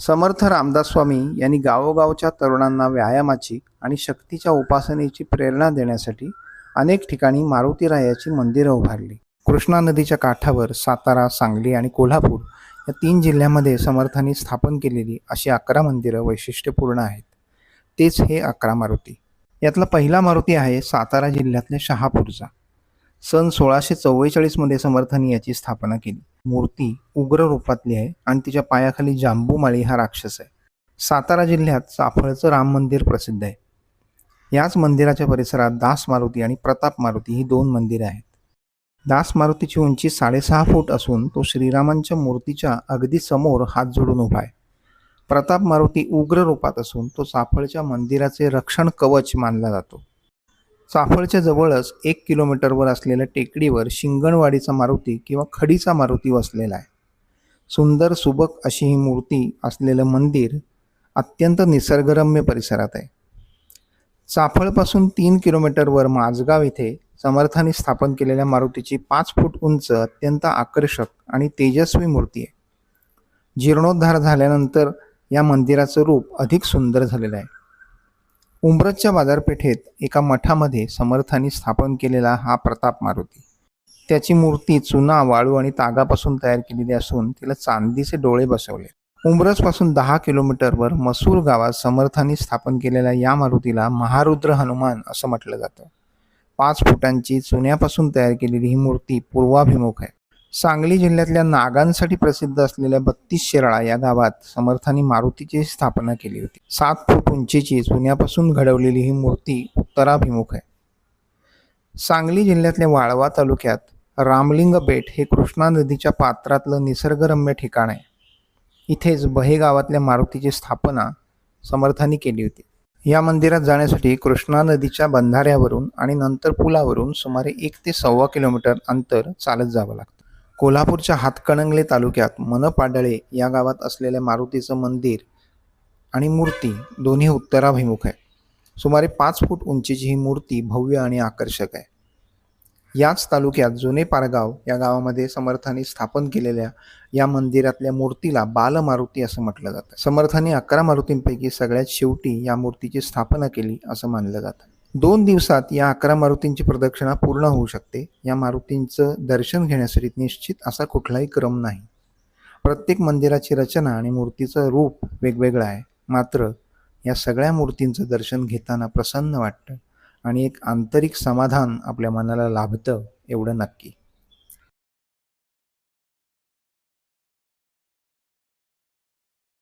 समर्थ रामदास स्वामी यांनी गावोगावच्या तरुणांना व्यायामाची आणि शक्तीच्या उपासनेची प्रेरणा देण्यासाठी अनेक ठिकाणी मारुतीरायाची मंदिरं उभारली. कृष्णा नदीच्या काठावर सातारा सांगली आणि कोल्हापूर या तीन जिल्ह्यामध्ये समर्थांनी स्थापन केलेली अशी अकरा मंदिरं वैशिष्ट्यपूर्ण आहेत. तेच हे अकरा मारुती. यातला पहिला मारुती आहे सातारा जिल्ह्यातल्या शहापूरचा. सन सोळाशे चव्वेचाळीसमध्ये समर्थांनी याची स्थापना केली. मूर्ती उग्र रूपातली आहे आणि तिच्या पायाखाली जांबूमाळी हा राक्षस आहे. सातारा जिल्ह्यात चाफळचं राम मंदिर प्रसिद्ध आहे. याच मंदिराच्या परिसरात दास मारुती आणि प्रताप मारुती ही दोन मंदिरे आहेत. दास मारुतीची उंची साडेसहा फूट असून तो श्रीरामांच्या मूर्तीच्या अगदी समोर हात जोडून उभा आहे. प्रताप मारुती उग्र रूपात असून तो चाफळच्या मंदिराचे रक्षण कवच मानला जातो. चाफळच्या जवळच एक किलोमीटरवर असलेल्या टेकडीवर शिंगणवाडीचा मारुती किंवा खडीचा मारुती वसलेला आहे. सुंदर सुबक अशी ही मूर्ती असलेलं मंदिर अत्यंत निसर्गरम्य परिसरात आहे. चाफळपासून तीन किलोमीटरवर माझगाव इथे समर्थांनी स्थापन केलेल्या मारुतीची पाच फूट उंच अत्यंत आकर्षक आणि तेजस्वी मूर्ती आहे. जीर्णोद्धार झाल्यानंतर या मंदिराचं रूप अधिक सुंदर झालेलं आहे. उंब्रजच्या बाजारपेठेत एका मठामध्ये समर्थांनी स्थापन केलेला हा प्रताप मारुती. त्याची मूर्ती चुना वाळू आणि तागापासून तयार केलेली असून तिला चांदीचे डोळे बसवले. उंब्रजपासून दहा किलोमीटरवर मसूर गावात समर्थांनी स्थापन केलेल्या या मारुतीला महारुद्र हनुमान असं म्हटलं जातं. पाच फुटांची चुन्यापासून तयार केलेली ही मूर्ती पूर्वाभिमुख आहे. सांगली जिल्ह्यातल्या नागांसाठी प्रसिद्ध असलेल्या बत्तीस शिराळा या गावात समर्थांनी मारुतीची स्थापना केली होती. सात फूट उंचीची चुन्यापासून घडवलेली ही मूर्ती उत्तराभिमुख आहे. सांगली जिल्ह्यातल्या वाळवा तालुक्यात रामलिंग बेट हे कृष्णा नदीच्या पात्रातलं निसर्गरम्य ठिकाण आहे. इथेच बहे गावातल्या मारुतीची स्थापना समर्थांनी केली होती. या मंदिरात जाण्यासाठी कृष्णा नदीच्या बंधाऱ्यावरून आणि नंतर पुलावरून सुमारे एक ते सव्वा किलोमीटर अंतर चालत जावं लागतं. कोल्हापूरच्या हातकणंगले तालुक्यात मनपाडळे या गावात असलेल्या मारुतीचं मंदिर आणि मूर्ती दोन्ही उत्तराभिमुख आहे सुमारे पाच फूट उंचीची ही मूर्ती भव्य आणि आकर्षक आहे. याच तालुक्यात जुने पारगाव या गावामध्ये समर्थांनी स्थापन केलेल्या या मंदिरातल्या मूर्तीला बालमारुती असं म्हटलं जातं. समर्थांनी अकरा मारुतींपैकी सगळ्यात शेवटी या मूर्तीची स्थापना केली असं मानलं जातं. दोन दिवसात या अकरा मारुतींची प्रदक्षिणा पूर्ण होऊ शकते. या मारुतींचं दर्शन घेण्यासाठी निश्चित असा कुठलाही क्रम नाही. प्रत्येक मंदिराची रचना आणि मूर्तीचं रूप वेगवेगळं आहे. मात्र या सगळ्या मूर्तींचं दर्शन घेताना प्रसन्न वाटतं आणि एक आंतरिक समाधान आपल्या मनाला लाभतं एवढं नक्की.